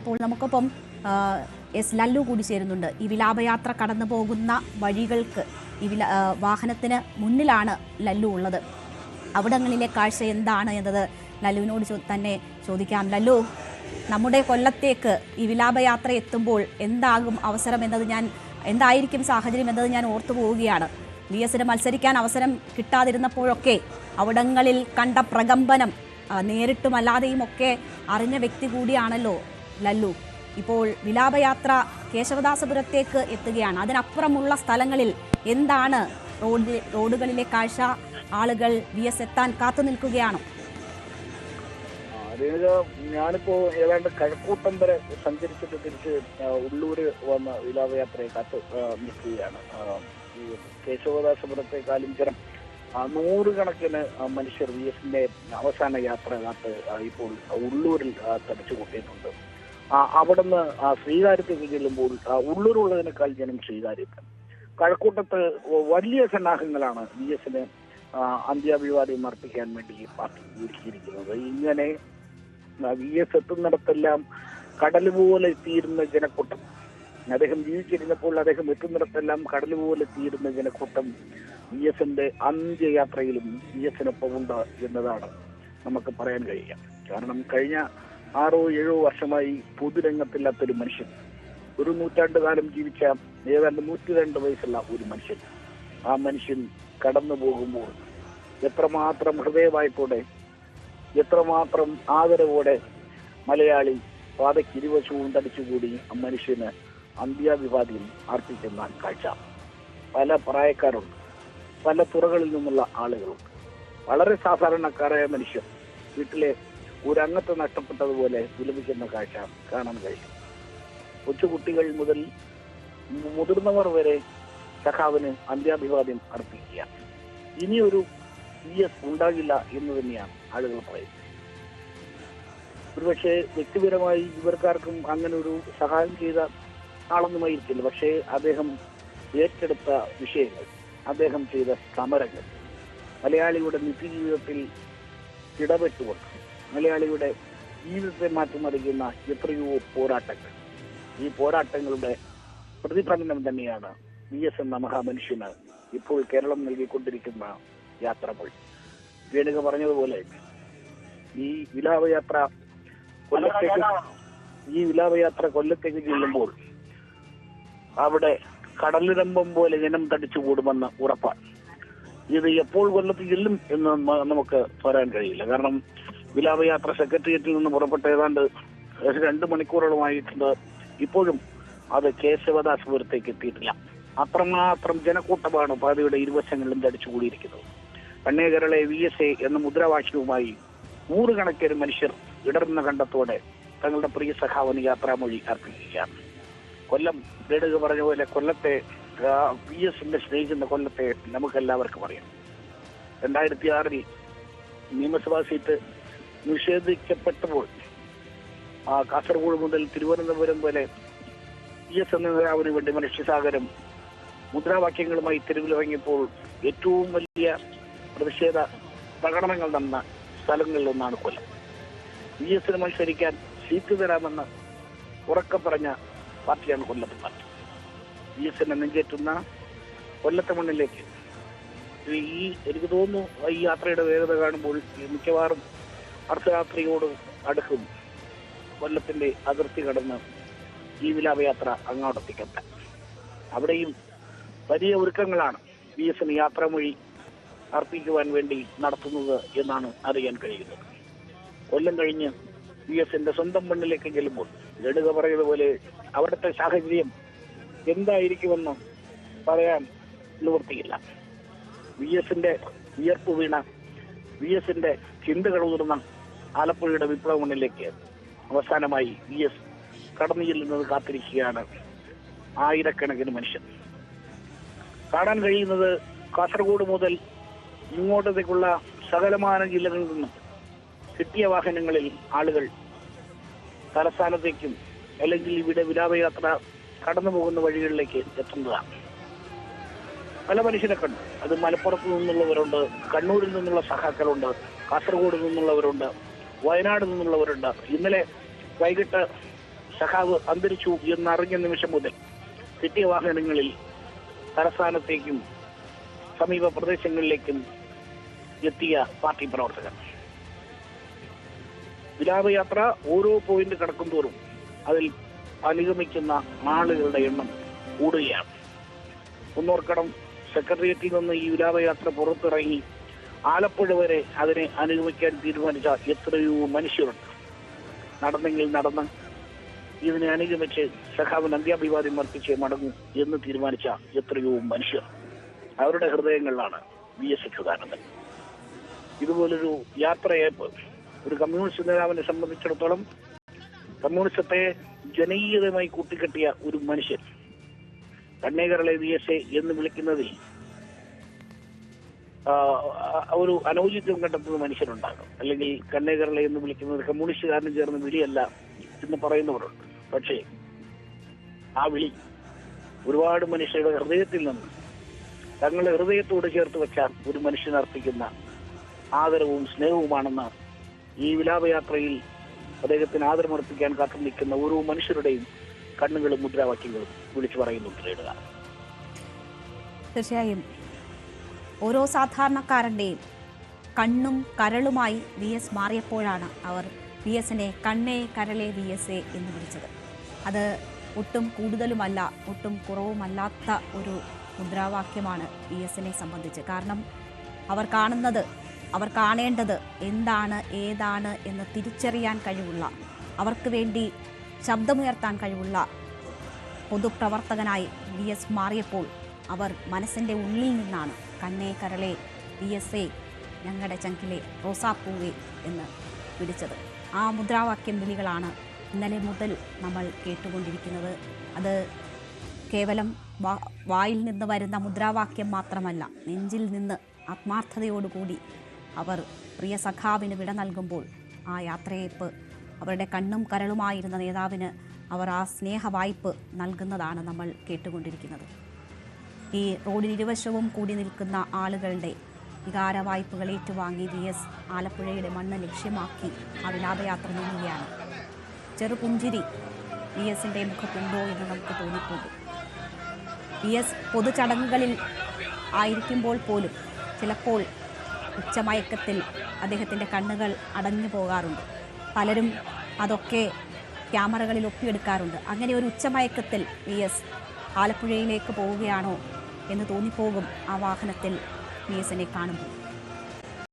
ഇപ്പോൾ നമുക്കൊപ്പം എസ് ലല്ലു കൂടി ചേരുന്നുണ്ട്. ഈ വിലാപയാത്ര കടന്നു പോകുന്ന വഴികൾക്ക് ഈ വില വാഹനത്തിന് മുന്നിലാണ് ലല്ലു ഉള്ളത്. അവിടങ്ങളിലെ കാഴ്ച എന്താണ് എന്നത് ലല്ലുവിനോട് തന്നെ ചോദിക്കാം. ലല്ലു നമ്മുടെ കൊല്ലത്തേക്ക് ഈ വിലാപയാത്ര എത്തുമ്പോൾ എന്താകും അവസരം എന്നത് ഞാൻ എന്തായിരിക്കും സാഹചര്യം എന്നത് ഞാൻ ഓർത്തു പോവുകയാണ്. വി എസിന് മത്സരിക്കാൻ അവസരം കിട്ടാതിരുന്നപ്പോഴൊക്കെ അവിടങ്ങളിൽ കണ്ട പ്രകമ്പനം നേരിട്ടുമല്ലാതെയും ഒക്കെ അറിഞ്ഞ വ്യക്തി കൂടിയാണല്ലോ ലല്ലു. ഇപ്പോൾ വിലാപയാത്ര കേശവദാസപുരത്തേക്ക് എത്തുകയാണ്. അതിനപ്പുറമുള്ള സ്ഥലങ്ങളിൽ എന്താണ് റോഡ് റോഡുകളിലെ കാഴ്ച? ആളുകൾ വി എസ് എത്താൻ കാത്തു നിൽക്കുകയാണോ. ഞാനിപ്പോ ഏതാണ്ട് കഴക്കൂട്ടം വരെ സഞ്ചരിച്ചിട്ട് തിരിച്ച് ഉള്ളൂര് വന്ന വിലാപയാത്രയെ കാത്ത് നിൽക്കുകയാണ്. കേശവദാസപുരത്തെ കാലിഞ്ചരം നൂറുകണക്കിന് മനുഷ്യർ വി എസിന്റെ അവസാന യാത്ര കാത്ത് ഇപ്പോൾ ഉള്ളൂരിൽ തടിച്ചു കൂട്ടിയിട്ടുണ്ട് അവിടുന്ന് ശ്രീകാര്യത്തേക്ക് ചെല്ലുമ്പോൾ ഉള്ളൂരുള്ളതിനേക്കാൾ ജനം ശ്രീകാര്യത്ത് കഴക്കൂട്ടത്ത് വലിയ സന്നാഹങ്ങളാണ് വി എസിന് അന്ത്യാഭിവാദ്യം അർപ്പിക്കാൻ വേണ്ടി പാർട്ടി ഒരുക്കിയിരിക്കുന്നത്. ഇങ്ങനെ വി എസ് എത്തുന്നിടത്തെല്ലാം കടൽ പോലെ തീരുന്ന ജനക്കൂട്ടം. അദ്ദേഹം ജീവിച്ചിരുന്നപ്പോൾ അദ്ദേഹം എത്തുന്നിടത്തെല്ലാം കടൽ പോലെ തീരുന്ന ജനക്കൂട്ടം വി എസിന്റെ അന്ത്യയാത്രയിലും വി എസിനൊപ്പം ഉണ്ട് എന്നതാണ് നമുക്ക് പറയാൻ കഴിയുക. കാരണം കഴിഞ്ഞ ആറോ ഏഴോ വർഷമായി പൊതുരംഗത്തില്ലാത്തൊരു മനുഷ്യൻ. ഒരു നൂറ്റാണ്ട് കാലം ജീവിച്ച ഏതാണ്ട് നൂറ്റി രണ്ട് വയസ്സുള്ള ഒരു മനുഷ്യൻ. ആ മനുഷ്യൻ കടന്നു പോകുമ്പോൾ എത്രമാത്രം ഹൃദയവായ്പോടെ എത്രമാത്രം ആദരവോടെ മലയാളി പാതയ്ക്ക് ഇരുവശവും തടിച്ചുകൂടി ആ മനുഷ്യന് അന്ത്യാഭിവാദ്യം അർപ്പിക്കുന്ന കാഴ്ച. പല പ്രായക്കാരുണ്ട്. പല തുറകളിൽ നിന്നുള്ള ആളുകളുണ്ട്. വളരെ സാധാരണക്കാരായ മനുഷ്യർ വീട്ടിലെ ഒരു അംഗത്തെ നഷ്ടപ്പെട്ടതുപോലെ വിലപിക്കുന്ന കാഴ്ച കാണാൻ കഴിയും. കൊച്ചുകുട്ടികൾ മുതൽ മുതിർന്നവർ വരെ സഖാവിന് അന്ത്യാഭിവാദ്യം അർപ്പിക്കുക ഇനിയൊരു ഇ എസ് ഉണ്ടാകില്ല എന്ന് തന്നെയാണ് ആളുകൾ പറയുന്നത്. ഒരുപക്ഷെ വ്യക്തിപരമായി ഇവർക്കാർക്കും അങ്ങനെ ഒരു സഹായം ചെയ്ത ആളൊന്നുമായിരിക്കില്ല. പക്ഷേ അദ്ദേഹം ഏറ്റെടുത്ത വിഷയങ്ങൾ അദ്ദേഹം ചെയ്ത സമരങ്ങൾ മലയാളിയുടെ നിത്യജീവിതത്തിൽ ഇടപെട്ടുകൊണ്ട് മലയാളിയുടെ ജീവിതത്തെ മാറ്റിമറിക്കുന്ന എത്രയോ പോരാട്ടങ്ങൾ. ഈ പോരാട്ടങ്ങളുടെ പ്രതിഫലനം തന്നെയാണ് വി എസ് എന്ന മഹാമനുഷ്യന് ഇപ്പോൾ കേരളം നൽകിക്കൊണ്ടിരിക്കുന്ന യാത്രകൾ. വേണുക പറഞ്ഞതുപോലെ ഈ വിലാപയാത്ര കൊല്ലത്തേക്ക് ഈ വിലാപയാത്ര കൊല്ലത്തേക്ക് ചെല്ലുമ്പോൾ അവിടെ കടലിരമ്പം പോലെ ജനം തടിച്ചു കൂടുമെന്ന് ഉറപ്പാണ്. ഇത് എപ്പോൾ കൊല്ലത്ത് ചെല്ലും എന്ന് നമുക്ക് പറയാൻ കഴിയില്ല. കാരണം വിലാപയാത്ര സെക്രട്ടേറിയറ്റിൽ നിന്ന് പുറപ്പെട്ട ഏതാണ്ട് രണ്ട് മണിക്കൂറോളമായിട്ടുണ്ട് ഇപ്പോഴും അത് കേശവദാസപുരത്തേക്ക് എത്തിയിട്ടില്ല. അത്രമാത്രം ജനക്കൂട്ടമാണ് പാതയുടെ ഇരുവശങ്ങളിലും തടിച്ചുകൂടിയിരിക്കുന്നത് കണ്ണേകരളെ വി എസ് എ എന്ന മുദ്രാവാക്യവുമായി നൂറുകണക്കിന് മനുഷ്യർ ഇടർന്ന കണ്ടത്തോടെ തങ്ങളുടെ പ്രിയ സഖാവിന് യാത്രാമൊഴി അർപ്പിക്കുകയാണ്. കൊല്ലം ഗഡുക പറഞ്ഞ പോലെ കൊല്ലത്തെ വി എസിന്റെ സ്നേഹിക്കുന്ന കൊല്ലത്തെ നമുക്കെല്ലാവർക്കും അറിയാം. രണ്ടായിരത്തി ആറിൽ നിയമസഭാ സീറ്റ് നിഷേധിക്കപ്പെട്ടപ്പോൾ ആ കാസർഗോഡ് മുതൽ തിരുവനന്തപുരം വരെ പി എസ് എന്ന നേതാവിന് വേണ്ടി മനുഷ്യസാഗരം മുദ്രാവാക്യങ്ങളുമായി തെരുവിലിറങ്ങിയപ്പോൾ ഏറ്റവും വലിയ പ്രതിഷേധ പ്രകടനങ്ങൾ നടന്ന സ്ഥലങ്ങളിലൊന്നാണ് കൊല്ലം. പി എസിന് മത്സരിക്കാൻ സീറ്റ് തരാമെന്ന് ഉറക്കെ പറഞ്ഞ പാർട്ടിയാണ് കൊല്ലത്ത് പാർട്ടി. പി എസിനെ നെഞ്ചേറ്റുന്ന കൊല്ലത്തെ മണ്ണിലേക്ക്. ഈ എനിക്ക് തോന്നുന്നു ഈ യാത്രയുടെ വേഗത കാണുമ്പോൾ മിക്കവാറും അർദ്ധരാത്രിയോട് അടുക്കും കൊല്ലത്തിന്റെ അതിർത്തി കടന്ന് ഈ വിലാപയാത്ര അങ്ങോട്ടെത്തിക്കട്ടെ. അവിടെയും വലിയ ഒരുക്കങ്ങളാണ് ബി വി യാത്ര യാത്രാമൊഴി അർപ്പിക്കുവാൻ വേണ്ടി നടത്തുന്നത് എന്നാണ് അറിയാൻ കഴിയുന്നത്. കൊല്ലം കഴിഞ്ഞ് ബി എസ് എസിന്റെ സ്വന്തം മണ്ണിലേക്ക് ചെല്ലുമ്പോൾ ലളിത പറയുന്നതുപോലെ അവിടുത്തെ സാഹചര്യം എന്തായിരിക്കുമെന്ന് പറയാൻ നിവൃത്തിയില്ല. വി എസിന്റെ വിയർപ്പ് വീണ വി എസിന്റെ ചിന്തകൾ ഉയർന്ന ആലപ്പുഴയുടെ വിപ്ലവ മണ്ണിലേക്ക് അവസാനമായി വി എസ് കടന്നു ചെല്ലുന്നത് കാത്തിരിക്കുകയാണ് ആയിരക്കണക്കിന് മനുഷ്യർ. കാണാൻ കഴിയുന്നത് കാസർഗോഡ് മുതൽ ഇങ്ങോട്ടത്തേക്കുള്ള സകലമാന ജില്ലകളിൽ നിന്നും കിട്ടിയ വാഹനങ്ങളിൽ ആളുകൾ തലസ്ഥാനത്തേക്കും അല്ലെങ്കിൽ ഇവിടെ വിലാപയാത്ര കടന്നു പോകുന്ന വഴികളിലേക്ക് എത്തുന്നതാണ്. പല മനുഷ്യരെ കണ്ടു. അത് മലപ്പുറത്ത് നിന്നുള്ളവരുണ്ട് കണ്ണൂരിൽ നിന്നുള്ള സഹാക്കളുണ്ട് കാസർഗോഡ് നിന്നുള്ളവരുണ്ട്. വയനാട് നിന്നുള്ളവരുണ്ട്. ഇന്നലെ വൈകിട്ട് സഖാവ് അന്തരിച്ചു എന്നറിഞ്ഞ നിമിഷം മുതൽ കിട്ടിയ വാഹനങ്ങളിൽ തലസ്ഥാനത്തേക്കും സമീപ പ്രദേശങ്ങളിലേക്കും എത്തിയ പാർട്ടി പ്രവർത്തകർ. വിലാപയാത്ര ഓരോ പോയിന്റ് കടക്കും തോറും അതിൽ അനുഗമിക്കുന്ന ആളുകളുടെ എണ്ണം കൂടുകയാണ്. ഒന്നോർക്കടം സെക്രട്ടേറിയറ്റിൽ നിന്ന് ഈ വിലാപയാത്ര പുറത്തിറങ്ങി ആലപ്പുഴ വരെ അതിനെ അനുഗമിക്കാൻ തീരുമാനിച്ച എത്രയോ മനുഷ്യരുണ്ട്. നടന്നെങ്കിൽ നടന്ന് ഇതിനെ അനുഗമിച്ച് സഖാവിന് അന്ത്യാഭിവാദ്യം അർപ്പിച്ച് മടങ്ങും എന്ന് തീരുമാനിച്ച എത്രയോ മനുഷ്യർ. അവരുടെ ഹൃദയങ്ങളിലാണ് വി എസ് അച്യുതാനന്ദൻ ഇതുപോലൊരു യാത്രയയപ്പ് ഒരു കമ്മ്യൂണിസ്റ്റ് നേതാവിനെ സംബന്ധിച്ചിടത്തോളം കമ്മ്യൂണിസത്തെ ജനകീയതയുമായി കൂട്ടിക്കെട്ടിയ ഒരു മനുഷ്യൻ. കണ്ണേകരളെ വി എസ് എ എന്ന് വിളിക്കുന്നതിൽ ഒരു അനൗചിത്യം കണ്ടെത്തുന്ന മനുഷ്യരുണ്ടാകും. അല്ലെങ്കിൽ കന്നേകരളെ എന്ന് വിളിക്കുന്ന വിളിക്കുന്നത് കമ്മ്യൂണിസ്റ്റുകാരന് ചേർന്ന വിളിയല്ല എന്ന് പറയുന്നവരുണ്ട്. പക്ഷേ ആ വിളി ഒരുപാട് മനുഷ്യരുടെ ഹൃദയത്തിൽ നിന്ന് തങ്ങളുടെ ഹൃദയത്തോട് ചേർത്ത് വെച്ച ഒരു മനുഷ്യൻ അർപ്പിക്കുന്ന ആദരവും സ്നേഹവുമാണെന്ന് ഈ വിലാപയാത്രയിൽ അദ്ദേഹത്തിന് ആദരമർപ്പിക്കാൻ കാത്തു നിൽക്കുന്ന ഓരോ മനുഷ്യരുടെയും കണ്ണുകളും മുദ്രാവാക്യങ്ങളും വിളിച്ചു പറയുന്നുണ്ട് തീർച്ചയായും. ഓരോ സാധാരണക്കാരന്റെയും കണ്ണും കരളുമായി വി എസ് മാറിയപ്പോഴാണ് അവർ വി എസിനെ കണ്ണേ കരളെ വി എസ് എ എന്ന് വിളിച്ചത്. അത് ഒട്ടും കൂടുതലുമല്ല ഒട്ടും കുറവുമല്ലാത്ത ഒരു മുദ്രാവാക്യമാണ് വി എസിനെ സംബന്ധിച്ച്. കാരണം അവർ കാണുന്നത് അവർ കാണേണ്ടത് എന്താണ് ഏതാണ് എന്ന് തിരിച്ചറിയാൻ കഴിവുള്ള അവർക്ക് വേണ്ടി ശബ്ദമുയർത്താൻ കഴിവുള്ള പൊതുപ്രവർത്തകനായി വി എസ് മാറിയപ്പോൾ അവർ മനസ്സിന്റെ ഉള്ളിൽ നിന്നാണ് കണ്ണേ കരളെ വി എസ് എ ഞങ്ങളുടെ ചങ്കിലെ റോസാപ്പൂവേ എന്ന് വിളിച്ചത്. ആ മുദ്രാവാക്യം വിളികളാണ് ഇന്നലെ മുതൽ നമ്മൾ കേട്ടുകൊണ്ടിരിക്കുന്നത്. അത് കേവലം വായിൽ നിന്ന് വരുന്ന മുദ്രാവാക്യം മാത്രമല്ല നെഞ്ചിൽ നിന്ന് ആത്മാർത്ഥതയോടുകൂടി അവർ പ്രിയ സഖാവിന് വിട നൽകുമ്പോൾ ആ യാത്രയേപ്പ് അവരുടെ കണ്ണും കരളുമായിരുന്ന നേതാവിന് അവർ ആ സ്നേഹ വായ്പ് നൽകുന്നതാണ് നമ്മൾ കേട്ടുകൊണ്ടിരിക്കുന്നത്. ഈ റോഡിന് ഇരുവശവും കൂടി നിൽക്കുന്ന ആളുകളുടെ വികാര വായ്പകൾ ഏറ്റുവാങ്ങി വി എസ് ആലപ്പുഴയുടെ മണ്ണ് ലക്ഷ്യമാക്കി ആ വിലാപയാത്ര നീങ്ങുകയാണ് ചെറുപുഞ്ചിരി വി എസിന്റെ മുഖത്തുണ്ടോ എന്ന് നമുക്ക് തോന്നിപ്പോകും. വി എസ് പൊതുചടങ്ങുകളിൽ ആയിരിക്കുമ്പോൾ പോലും ചിലപ്പോൾ ഉച്ചമയക്കത്തിൽ അദ്ദേഹത്തിന്റെ കണ്ണുകൾ അടഞ്ഞു പോകാറുണ്ട്. പലരും അതൊക്കെ ക്യാമറകളിൽ ഒപ്പിയെടുക്കാറുണ്ട്. അങ്ങനെ ഒരു ഉച്ചമയക്കത്തിൽ വി എസ് ആലപ്പുഴയിലേക്ക് പോവുകയാണോ എന്ന് തോന്നിപ്പോകും ആ വാഹനത്തിൽ മീസനെ കാണുമ്പോൾ.